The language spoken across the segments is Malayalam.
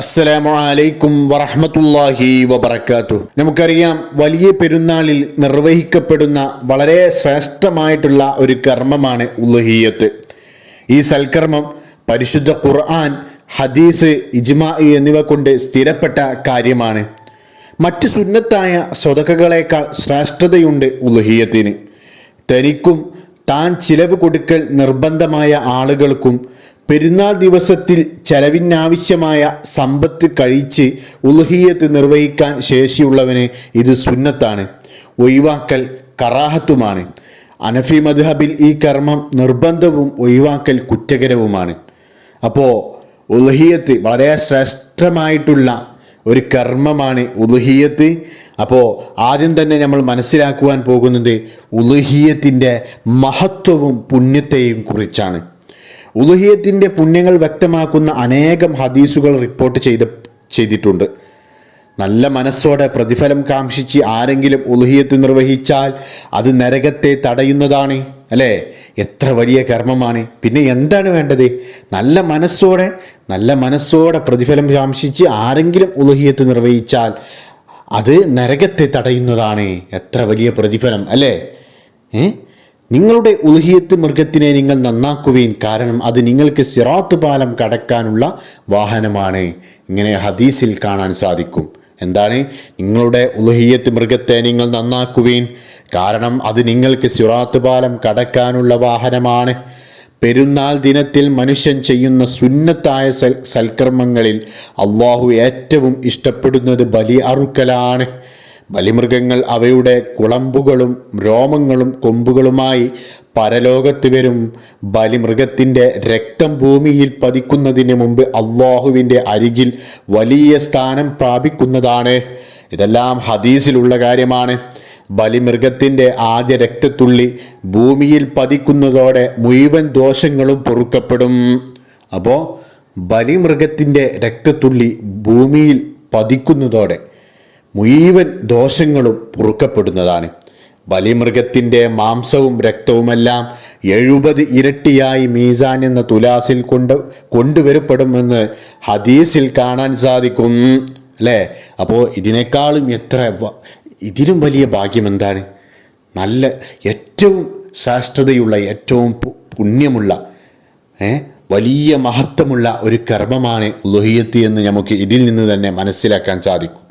അസ്സലാമു അലൈക്കും വറഹ്മത്തുള്ളാഹി വബറകാതുഹു. നമുക്കറിയാം വലിയ പെരുന്നാളിൽ നിർവഹിക്കപ്പെടുന്ന വളരെ ശ്രേഷ്ഠമായിട്ടുള്ള ഒരു കർമ്മമാണ് ഉലഹിയത്ത്. ഈ സൽക്കർമ്മം പരിശുദ്ധ ഖുർആൻ ഹദീസ് ഇജ്മാ എന്നിവ കൊണ്ട് സ്ഥിരപ്പെട്ട കാര്യമാണ്. മറ്റ് സുന്നത്തായ സ്വതക്കകളേക്കാൾ ശ്രേഷ്ഠതയുണ്ട് ഉലഹിയത്തിന്. തനിക്കും താൻ ചിലവ് കൊടുക്കൽ നിർബന്ധമായ ആളുകൾക്കും പെരുന്നാൾ ദിവസത്തിൽ ചെലവിനാവശ്യമായ സമ്പത്ത് കഴിച്ച് ഉൽഹിയത്ത് നിർവഹിക്കാൻ ശേഷിയുള്ളവന് ഇത് സുന്നത്താണ്. ഒഴിവാക്കൽ കറാഹത്തുമാണ്. അനഫി മദ്ഹബിൽ ഈ കർമ്മം നിർബന്ധവും ഒഴിവാക്കൽ കുറ്റകരവുമാണ്. അപ്പോൾ ഉൽഹിയത്ത് വളരെ ശ്രേഷ്ഠമായിട്ടുള്ള ഒരു കർമ്മമാണ് ഉലുഹിയത്ത്. അപ്പോൾ ആദ്യം തന്നെ നമ്മൾ മനസ്സിലാക്കുവാൻ പോകുന്നത് ഉലുഹിയത്തിന്റെ മഹത്വവും പുണ്യത്തെയും കുറിച്ചാണ്. ഉലുഹിയത്തിന്റെ പുണ്യങ്ങൾ വ്യക്തമാക്കുന്ന അനേകം ഹദീസുകൾ റിപ്പോർട്ട് ചെയ്ത് ചെയ്തിട്ടുണ്ട്. നല്ല മനസ്സോടെ പ്രതിഫലം കാംക്ഷിച്ച് ആരെങ്കിലും ഉലുഹിയത്ത് നിർവഹിച്ചാൽ അത് നരകത്തെ തടയുന്നതാണ് അല്ലേ? എത്ര വലിയ കർമ്മമാണ്. പിന്നെ എന്താണ് വേണ്ടത്? നല്ല മനസ്സോടെ നല്ല മനസ്സോടെ പ്രതിഫലം കാംക്ഷിച്ച് ആരെങ്കിലും ഉലുഹിയത്ത് നിർവഹിച്ചാൽ അത് നരകത്തെ തടയുന്നതാണ്. എത്ര വലിയ പ്രതിഫലം അല്ലേ? ഏ? നിങ്ങളുടെ ഉൽഹിയത്ത് മൃഗത്തിനെ നിങ്ങൾ നന്നാക്കുവീൻ. കാരണം അത് നിങ്ങൾക്ക് സിറാത്ത് പാലം കടക്കാനുള്ള വാഹനമാണ്. ഇങ്ങനെ ഹദീസിൽ കാണാൻ സാധിക്കും. എന്താണ്? നിങ്ങളുടെ ഉൽഹിയത്ത് മൃഗത്തെ നിങ്ങൾ നന്നാക്കുവീൻ. കാരണം അത് നിങ്ങൾക്ക് സിറാത്ത് പാലം കടക്കാനുള്ള വാഹനമാണ്. പെരുന്നാൾ ദിനത്തിൽ മനുഷ്യൻ ചെയ്യുന്ന സുന്നത്തായ സൽ സൽക്കർമ്മങ്ങളിൽ അള്ളാഹു ഏറ്റവും ഇഷ്ടപ്പെടുന്നത് ബലി അറുക്കലാണ്. ബലിമൃഗങ്ങൾ അവയുടെ കുളമ്പുകളും രോമങ്ങളും കൊമ്പുകളുമായി പരലോകത്ത് വരും. ബലിമൃഗത്തിന്റെ രക്തം ഭൂമിയിൽ പതിക്കുന്നതിന് മുമ്പ് അള്ളാഹുവിന്റെ അരികിൽ വലിയ സ്ഥാനം പ്രാപിക്കുന്നതാണ്. ഇതെല്ലാം ഹദീസിലുള്ള കാര്യമാണ്. ബലിമൃഗത്തിന്റെ ആദ്യ രക്തത്തുള്ളി ഭൂമിയിൽ പതിക്കുന്നതോടെ മുഴുവൻ ദോഷങ്ങളും പൊറുക്കപ്പെടും. അപ്പോൾ ബലിമൃഗത്തിന്റെ രക്തത്തുള്ളി ഭൂമിയിൽ പതിക്കുന്നതോടെ മുഴുവൻ ദോഷങ്ങളും പൊറുക്കപ്പെടുന്നതാണ്. ബലിമൃഗത്തിന്റെ മാംസവും രക്തവുമെല്ലാം എഴുപത് ഇരട്ടിയായി മീസാൻ എന്ന തുലാസിൽ കൊണ്ട് കൊണ്ടുവരപ്പെടുമെന്ന് ഹദീസിൽ കാണാൻ സാധിക്കും അല്ലേ? അപ്പോൾ ഇതിനേക്കാളും എത്ര ഇതിലും വലിയ ഭാഗ്യം എന്താണ്? നല്ല ഏറ്റവും ശ്രേഷ്ഠതയുള്ള ഏറ്റവും പുണ്യമുള്ള വലിയ മഹത്വമുള്ള ഒരു കർമ്മമാണ് ലുഹിയത്തി എന്ന് നമുക്ക് ഇതിൽ നിന്ന് തന്നെ മനസ്സിലാക്കാൻ സാധിക്കും.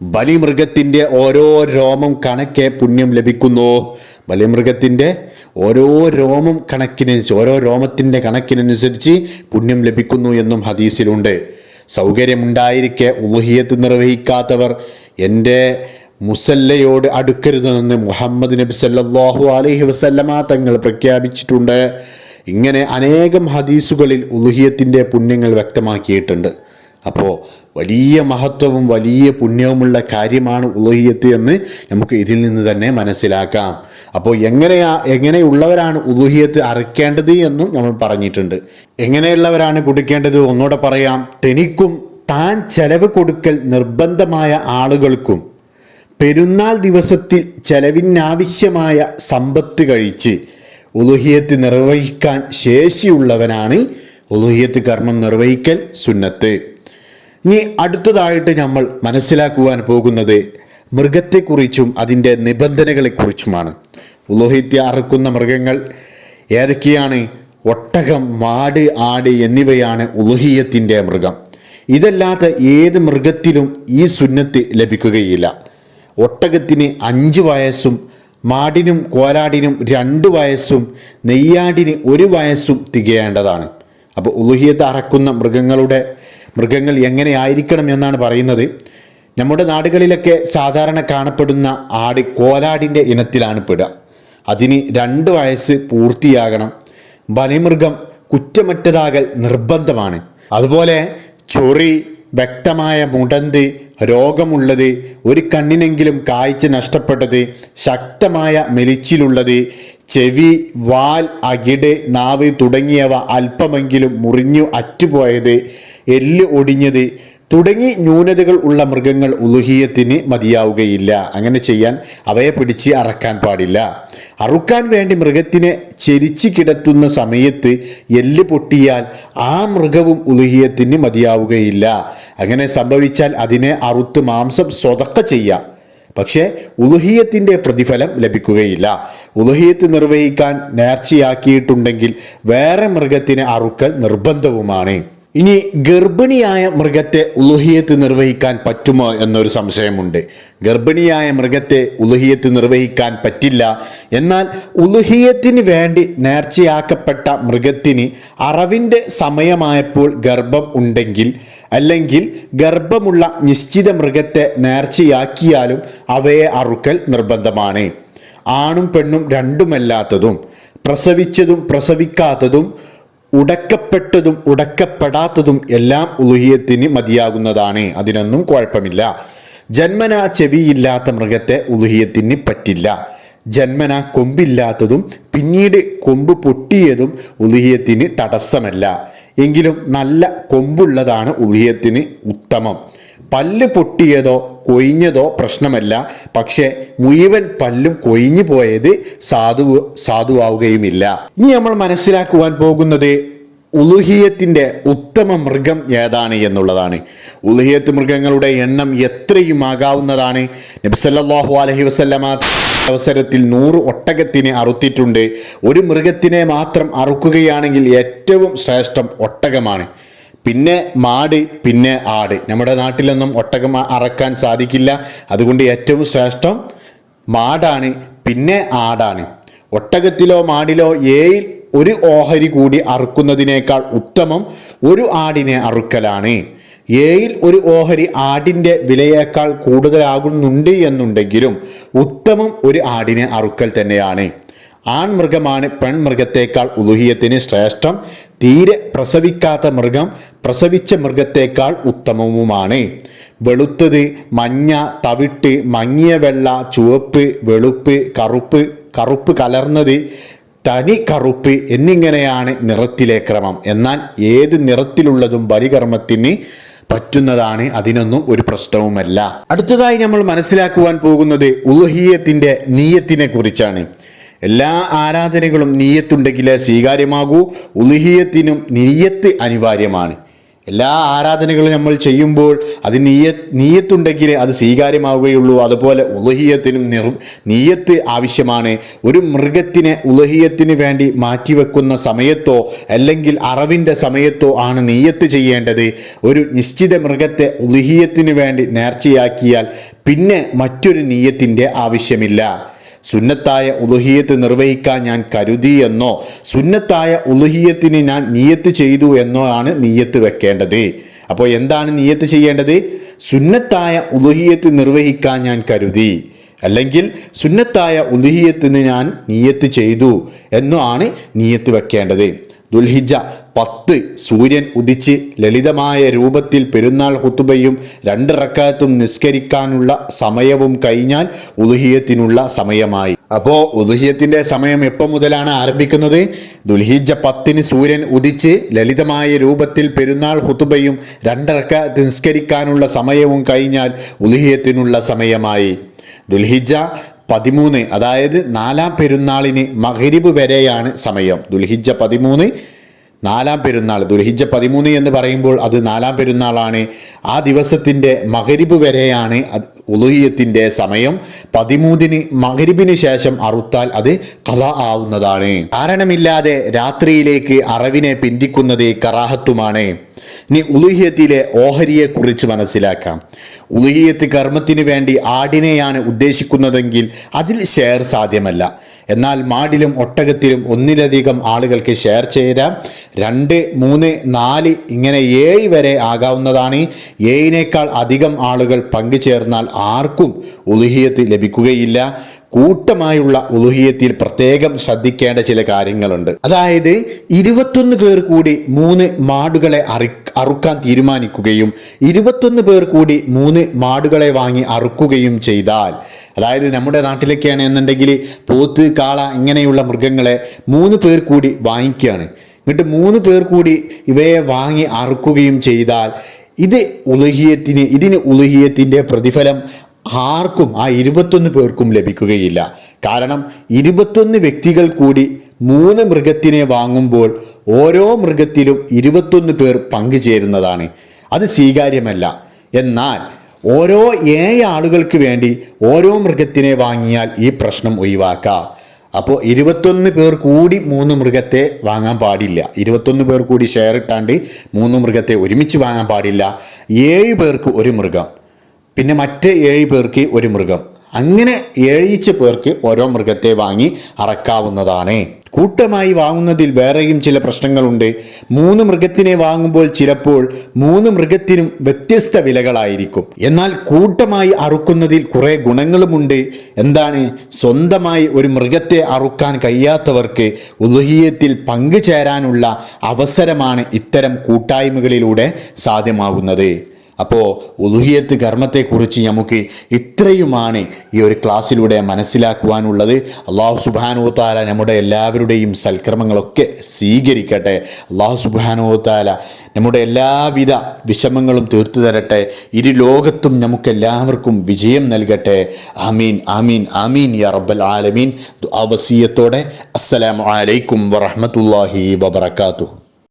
ബലിമൃഗത്തിന്റെ ഓരോ രോമം കണക്കെ പുണ്യം ലഭിക്കുന്നു. ബലിമൃഗത്തിന്റെ ഓരോ രോമം കണക്കിനനുസരിച്ച് ഓരോ രോമത്തിന്റെ കണക്കിനനുസരിച്ച് പുണ്യം ലഭിക്കുന്നു എന്നും ഹദീസിലുണ്ട്. സൗകര്യമുണ്ടായിരിക്കെ ഊഹിയത്ത് നിർവഹിക്കാത്തവർ എന്റെ മുസല്ലയോട് അടുക്കരുതെന്ന് മുഹമ്മദ് നബി സല്ലല്ലാഹു അലൈഹി വസല്ലമ തങ്ങൾ പ്രഖ്യാപിച്ചിട്ടുണ്ട്. ഇങ്ങനെ അനേകം ഹദീസുകളിൽ ഉലുഹിയത്തിന്റെ പുണ്യങ്ങൾ വ്യക്തമാക്കിയിട്ടുണ്ട്. അപ്പോൾ വലിയ മഹത്വവും വലിയ പുണ്യവുമുള്ള കാര്യമാണ് ഉലഹിയത്ത് എന്ന് നമുക്ക് ഇതിൽ നിന്ന് തന്നെ മനസ്സിലാക്കാം. അപ്പോൾ എങ്ങനെയാ എങ്ങനെയുള്ളവരാണ് ഉലഹിയത്ത് അറക്കേണ്ടത് എന്നും നമ്മൾ പറഞ്ഞിട്ടുണ്ട്. എങ്ങനെയുള്ളവരാണ് കൊടുക്കേണ്ടത് ഒന്നുകൂടെ പറയാം. തനിക്കും താൻ ചെലവ് കൊടുക്കൽ നിർബന്ധമായ ആളുകൾക്കും പെരുന്നാൾ ദിവസത്തിൽ ചെലവിനാവശ്യമായ സമ്പത്ത് കഴിച്ച് ഉലുഹിയത്ത് നിർവഹിക്കാൻ ശേഷിയുള്ളവനാണ് ഉലുഹിയത്ത് കർമ്മം നിർവഹിക്കൽ സുന്നത്ത്. ഇനി അടുത്തതായിട്ട് നമ്മൾ മനസ്സിലാക്കുവാൻ പോകുന്നത് മൃഗത്തെക്കുറിച്ചും അതിന്റെ നിബന്ധനകളെക്കുറിച്ചുമാണ്. ഉലോഹിത്യ അറുക്കുന്ന മൃഗങ്ങൾ ഏതൊക്കെയാണ്? ഒട്ടകം മാട് ആട് എന്നിവയാണ് ഉലോഹിയത്തിന്റെ മൃഗം. ഇതല്ലാത്ത ഏത് മൃഗത്തിലും ഈ സുന്നത്ത് ലഭിക്കുകയില്ല. ഒട്ടകത്തിന് അഞ്ച് വയസ്സും മാടിനും കോലാടിനും രണ്ട് വയസ്സും നെയ്യാടിന് ഒരു വയസ്സും തികയേണ്ടതാണ്. അപ്പോൾ ഉലുഹിയത്ത് അറക്കുന്ന മൃഗങ്ങളുടെ മൃഗങ്ങൾ എങ്ങനെയായിരിക്കണം എന്നാണ് പറയുന്നത്. നമ്മുടെ നാടുകളിലൊക്കെ സാധാരണ കാണപ്പെടുന്ന ആട് കോലാടിന്റെ ഇനത്തിലാണ് പെടുക. അതിന് രണ്ട് വയസ്സ് പൂർത്തിയാകണം. ബലിമൃഗം കുറ്റമറ്റതാകൽ നിർബന്ധമാണ്. അതുപോലെ ചൊറി വ്യക്തമായ മുടന്ത് രോഗമുള്ളത് ഒരു കണ്ണിനെങ്കിലും കാഴ്ച നഷ്ടപ്പെട്ടത് ശക്തമായ മെലിച്ചിലുള്ളത് ചെവി വാൽ അകിട് നാവ് തുടങ്ങിയവ അല്പമെങ്കിലും മുറിഞ്ഞു അറ്റുപോയത് എല്ല് ഒടിഞ്ഞത് തുടങ്ങി ന്യൂനതകൾ ഉള്ള മൃഗങ്ങൾ ഉലുഹിയത്തിന് മതിയാവുകയില്ല. അങ്ങനെ ചെയ്യാൻ അവയെ പിടിച്ച് അറക്കാൻ പാടില്ല. അറുക്കാൻ വേണ്ടി മൃഗത്തിനെ ചെരിച്ച് കിടത്തുന്ന സമയത്ത് എല്ല് പൊട്ടിയാൽ ആ മൃഗവും ഉലുഹിയത്തിന് മതിയാവുകയില്ല. അങ്ങനെ സംഭവിച്ചാൽ അതിനെ അറുത്ത് മാംസം സ്വതക്ക ചെയ്യാം. പക്ഷേ ഉലുഹിയത്തിന്റെ പ്രതിഫലം ലഭിക്കുകയില്ല. ഉലുഹിയത്ത് നിർവഹിക്കാൻ നേർച്ചയാക്കിയിട്ടുണ്ടെങ്കിൽ വേറെ മൃഗത്തിന് അറുക്കൽ നിർബന്ധവുമാണ്. ഇനി ഗർഭിണിയായ മൃഗത്തെ ഉലഹിയത്ത് നിർവഹിക്കാൻ പറ്റുമോ എന്നൊരു സംശയമുണ്ട്. ഗർഭിണിയായ മൃഗത്തെ ഉലഹിയത്ത് നിർവഹിക്കാൻ പറ്റില്ല. എന്നാൽ ഉലഹിയത്തിന് വേണ്ടി നേർച്ചയാക്കപ്പെട്ട മൃഗത്തിന് അറവിന്റെ സമയമായപ്പോൾ ഗർഭം ഉണ്ടെങ്കിൽ അല്ലെങ്കിൽ ഗർഭമുള്ള നിശ്ചിത മൃഗത്തെ നേർച്ചയാക്കിയാലും അവയെ അറുക്കൽ നിർബന്ധമാണ്. ആണും പെണ്ണും രണ്ടുമല്ലാത്തതും പ്രസവിച്ചതും പ്രസവിക്കാത്തതും ഉടക്കപ്പെട്ടതും ഉടക്കപ്പെടാത്തതും എല്ലാം ഉലുഹിയത്തിന് മതിയാകുന്നതാണ്. അതിനൊന്നും കുഴപ്പമില്ല. ജന്മന ചെവിയില്ലാത്ത മൃഗത്തെ ഉലുഹിയത്തിന് പറ്റില്ല. ജന്മന കൊമ്പില്ലാത്തതും പിന്നീട് കൊമ്പ് പൊട്ടിയതും ഉലുഹിയത്തിന് തടസ്സമല്ല. എങ്കിലും നല്ല കൊമ്പുള്ളതാണ് ഉലുഹിയത്തിന് ഉത്തമം. പല്ല് പൊട്ടിയതോ കൊയിഞ്ഞതോ പ്രശ്നമല്ല. പക്ഷേ മുഴുവൻ പല്ലും കൊയിഞ്ഞു പോയത് സാധു സാധുവാവുകയുമില്ല. ഇനി നമ്മൾ മനസ്സിലാക്കുവാൻ പോകുന്നത് ഉലുഹിയത്തിന്റെ ഉത്തമ മൃഗം ഏതാണ് എന്നുള്ളതാണ്. ഉലുഹിയത്ത് മൃഗങ്ങളുടെ എണ്ണം എത്രയും ആകാവുന്നതാണ് നബ്സല്ലാഹു അലഹി വസല്ലമ അവസരത്തിൽ നൂറ് ഒട്ടകത്തിനെ അറുത്തിട്ടുണ്ട്. ഒരു മൃഗത്തിനെ മാത്രം അറുക്കുകയാണെങ്കിൽ ഏറ്റവും ശ്രേഷ്ഠം ഒട്ടകമാണ്. പിന്നെ മാട് പിന്നെ ആട്. നമ്മുടെ നാട്ടിലൊന്നും ഒട്ടകം അറക്കാൻ സാധിക്കില്ല. അതുകൊണ്ട് ഏറ്റവും ശ്രേഷ്ഠം മാടാണ് പിന്നെ ആടാണ്. ഒട്ടകത്തിലോ മാടിലോ ഏയിൽ ഒരു ഓഹരി കൂടി അറുക്കുന്നതിനേക്കാൾ ഉത്തമം ഒരു ആടിനെ അറുക്കലാണ്. ഏയിൽ ഒരു ഓഹരി ആടിന്റെ വിലയേക്കാൾ കൂടുതലാകുന്നുണ്ട് എന്നുണ്ടെങ്കിലും ഉത്തമം ഒരു ആടിനെ അറുക്കൽ തന്നെയാണ്. ആൺമൃഗമാണ് പെൺമൃഗത്തേക്കാൾ ഉലുഹിയത്തിന് ശ്രേഷ്ഠം. തീരെ പ്രസവിക്കാത്ത മൃഗം പ്രസവിച്ച മൃഗത്തേക്കാൾ ഉത്തമവുമാണ്. വെളുത്തത് മഞ്ഞ തവിട്ട് മങ്ങിയ വെള്ള ചുവപ്പ് വെളുപ്പ് കറുപ്പ് കറുപ്പ് കലർന്നത് തനി കറുപ്പ് എന്നിങ്ങനെയാണ് നിറത്തിലെ ക്രമം. എന്നാൽ ഏത് നിറത്തിലുള്ളതും ബലികർമ്മത്തിന് പറ്റുന്നതാണ് അതിനൊന്നും ഒരു പ്രശ്നവുമല്ല. അടുത്തതായി നമ്മൾ മനസ്സിലാക്കുവാൻ പോകുന്നത് ഉൽഹിയത്തിന്റെ നീയത്തിനെ കുറിച്ചാണ്. എല്ലാ ആരാധനകളും നീയത്തുണ്ടെങ്കിലേ സ്വീകാര്യമാകൂ. ഉലുഹിയത്തിനും നീയത്ത് അനിവാര്യമാണ്. എല്ലാ ആരാധനകളും നമ്മൾ ചെയ്യുമ്പോൾ അത് നീയ നീയത്തുണ്ടെങ്കിൽ അത് സ്വീകാര്യമാവുകയുള്ളൂ. അതുപോലെ ഉലഹിയത്തിനും നിർ നീയത്ത് ആവശ്യമാണ്. ഒരു മൃഗത്തിനെ ഉലഹിയത്തിന് വേണ്ടി മാറ്റിവെക്കുന്ന സമയത്തോ അല്ലെങ്കിൽ അറവിന്റെ സമയത്തോ ആണ് നീയത്ത് ചെയ്യേണ്ടത്. ഒരു നിശ്ചിത മൃഗത്തെ ഉലഹിയത്തിന് വേണ്ടി നേർച്ചയാക്കിയാൽ പിന്നെ മറ്റൊരു നീയത്തിന്റെ ആവശ്യമില്ല. സുന്നത്തായ ഉലുഹിയത്ത് നിർവഹിക്കാൻ ഞാൻ കരുതി എന്നോ സുന്നത്തായ ഉലുഹിയത്തിന് ഞാൻ നീയത്ത് ചെയ്തു എന്നോ ആണ് നീയത്ത് വെക്കേണ്ടത്. അപ്പോൾ എന്താണ് നീയത്ത് ചെയ്യേണ്ടത്? സുന്നത്തായ ഉലുഹിയത്ത് നിർവഹിക്കാൻ ഞാൻ കരുതി. അല്ലെങ്കിൽ സുന്നത്തായ ഉലുഹിയത്തിന് ഞാൻ നീയത്ത് ചെയ്തു എന്നോ ആണ് നീയത്ത് വെക്കേണ്ടത്. ദുൽഹിജ പത്ത് സൂര്യൻ ഉദിച്ച് ലളിതമായ രൂപത്തിൽ പെരുന്നാൾ ഹുത്തുബയും രണ്ട് റക്കാത്തും നിസ്കരിക്കാനുള്ള സമയവും കഴിഞ്ഞാൽ ഉദുഹിയത്തിനുള്ള സമയമായി. അപ്പോൾ ഉദുഹിയത്തിന്റെ സമയം എപ്പോൾ മുതലാണ് ആരംഭിക്കുന്നത്? ദുൽഹിജ പത്തിന് സൂര്യൻ ഉദിച്ച് ലളിതമായ രൂപത്തിൽ പെരുന്നാൾ ഹുത്തുബയും രണ്ട് റക്കാത്ത് നിസ്കരിക്കാനുള്ള സമയവും കഴിഞ്ഞാൽ ഉദുഹിയത്തിനുള്ള സമയമായി. ദുൽഹിജ പതിമൂന്ന് അതായത് നാലാം പെരുന്നാളിന് മഹരിബ് വരെയാണ് സമയം. ദുൽഹിജ പതിമൂന്ന് നാലാം പെരുന്നാൾ. ദുൽഹിജ പതിമൂന്ന് എന്ന് പറയുമ്പോൾ അത് നാലാം പെരുന്നാളാണ്. ആ ദിവസത്തിന്റെ മകരിബ് വരെയാണ് ഉലുഹിയത്തിന്റെ സമയം. പതിമൂന്നിന് മകരിബിന് ശേഷം അറുത്താൽ അത് കഥ ആവുന്നതാണ്. കാരണമില്ലാതെ രാത്രിയിലേക്ക് അറവിനെ പിന്തിക്കുന്നത് കറാഹത്തുമാണ്. ഇനി ഉലുഹിയത്തിലെ ഓഹരിയെക്കുറിച്ച് മനസ്സിലാക്കാം. ഉലുഹിയത്ത് കർമ്മത്തിന് വേണ്ടി ആടിനെയാണ് ഉദ്ദേശിക്കുന്നതെങ്കിൽ അതിൽ ഷെയർ സാധ്യമല്ല. എന്നാൽ മാടിലും ഒട്ടകത്തിലും ഒന്നിലധികം ആളുകൾക്ക് ഷെയർ ചെയ്യാം രണ്ട് മൂന്ന് നാല് ഇങ്ങനെ ഏഴ് വരെ ആകാവുന്നതാണ്. ഏഴിനേക്കാൾ അധികം ആളുകൾ പങ്കുചേർന്നാൽ ആർക്കും ഉലുഹിയത്ത് ലഭിക്കുകയില്ല. കൂട്ടമായുള്ള ഉലുഹിയത്തിൽ പ്രത്യേകം ശ്രദ്ധിക്കേണ്ട ചില കാര്യങ്ങളുണ്ട്. അതായത് ഇരുപത്തൊന്ന് പേർ കൂടി മൂന്ന് മാടുകളെ അറി അറുക്കാൻ തീരുമാനിക്കുകയും ഇരുപത്തൊന്ന് പേർ കൂടി മൂന്ന് മാടുകളെ വാങ്ങി അറുക്കുകയും ചെയ്താൽ അതായത് നമ്മുടെ നാട്ടിലൊക്കെയാണ് എന്നുണ്ടെങ്കിൽ പോത്ത് കാള ഇങ്ങനെയുള്ള മൃഗങ്ങളെ മൂന്ന് പേർ കൂടി വാങ്ങിക്കുകയാണ്. എന്നിട്ട് മൂന്ന് പേർ കൂടി ഇവയെ വാങ്ങി അറുക്കുകയും ചെയ്താൽ ഇത് ഉലഹിയത്തിന് ഇതിന് ഉലഹിയത്തിന്റെ പ്രതിഫലം ആർക്കും ആ ഇരുപത്തൊന്ന് പേർക്കും ലഭിക്കുകയില്ല. കാരണം ഇരുപത്തൊന്ന് വ്യക്തികൾ കൂടി മൂന്ന് മൃഗത്തിനെ വാങ്ങുമ്പോൾ ഓരോ മൃഗത്തിലും ഇരുപത്തൊന്ന് പേർ പങ്കുചേരുന്നതാണ്. അത് സ്വീകാര്യമല്ല. എന്നാൽ ഓരോ ഏഴ് ആളുകൾക്ക് വേണ്ടി ഓരോ മൃഗത്തിനെ വാങ്ങിയാൽ ഈ പ്രശ്നം ഒഴിവാക്കാം. അപ്പോൾ ഇരുപത്തൊന്ന് പേർ കൂടി മൂന്ന് മൃഗത്തെ വാങ്ങാൻ പാടില്ല. ഇരുപത്തൊന്ന് പേർ കൂടി ഷെയർ ഇട്ടാണ്ട് മൂന്ന് മൃഗത്തെ ഒരുമിച്ച് വാങ്ങാൻ പാടില്ല. ഏഴ് പേർക്ക് ഒരു മൃഗം. പിന്നെ മറ്റ് ഏഴ് പേർക്ക് ഒരു മൃഗം. അങ്ങനെ ഏഴിച്ച് പേർക്ക് ഓരോ മൃഗത്തെ വാങ്ങി അറക്കാവുന്നതാണ്. കൂട്ടമായി വാങ്ങുന്നതിൽ വേറെയും ചില പ്രശ്നങ്ങളുണ്ട്. മൂന്ന് മൃഗത്തിനെ വാങ്ങുമ്പോൾ ചിലപ്പോൾ മൂന്ന് മൃഗത്തിനും വ്യത്യസ്ത വിലകളായിരിക്കും. എന്നാൽ കൂട്ടമായി അറുക്കുന്നതിൽ കുറേ ഗുണങ്ങളുമുണ്ട്. എന്താണ്? സ്വന്തമായി ഒരു മൃഗത്തെ അറുക്കാൻ കഴിയാത്തവർക്ക് ഉലുഹിയത്തിൽ പങ്കുചേരാനുള്ള അവസരമാണ് ഇത്തരം കൂട്ടായ്മകളിലൂടെ സാധ്യമാകുന്നത് അപ്പോൾ ഉലുഹിയത്ത് കർമ്മത്തെക്കുറിച്ച് നമുക്ക് ഇത്രയുമാണ് ഈ ഒരു ക്ലാസ്സിലൂടെ മനസ്സിലാക്കുവാനുള്ളത്. അള്ളാഹു സുബാനുത്താല നമ്മുടെ എല്ലാവരുടെയും സൽക്രമങ്ങളൊക്കെ സ്വീകരിക്കട്ടെ. അള്ളാഹു സുബാനുത്താല നമ്മുടെ എല്ലാവിധ വിഷമങ്ങളും തീർത്തു തരട്ടെ. ഇരു ലോകത്തും നമുക്കെല്ലാവർക്കും വിജയം നൽകട്ടെ. ആമീൻ ആമീൻ ആമീൻ യാ റബ്ബൽ ആലമീൻ. വസീയത്തോടെ. അസ്സലാമലൈക്കും വറഹ്മത്തുള്ളാഹി വബറകാതുഹു.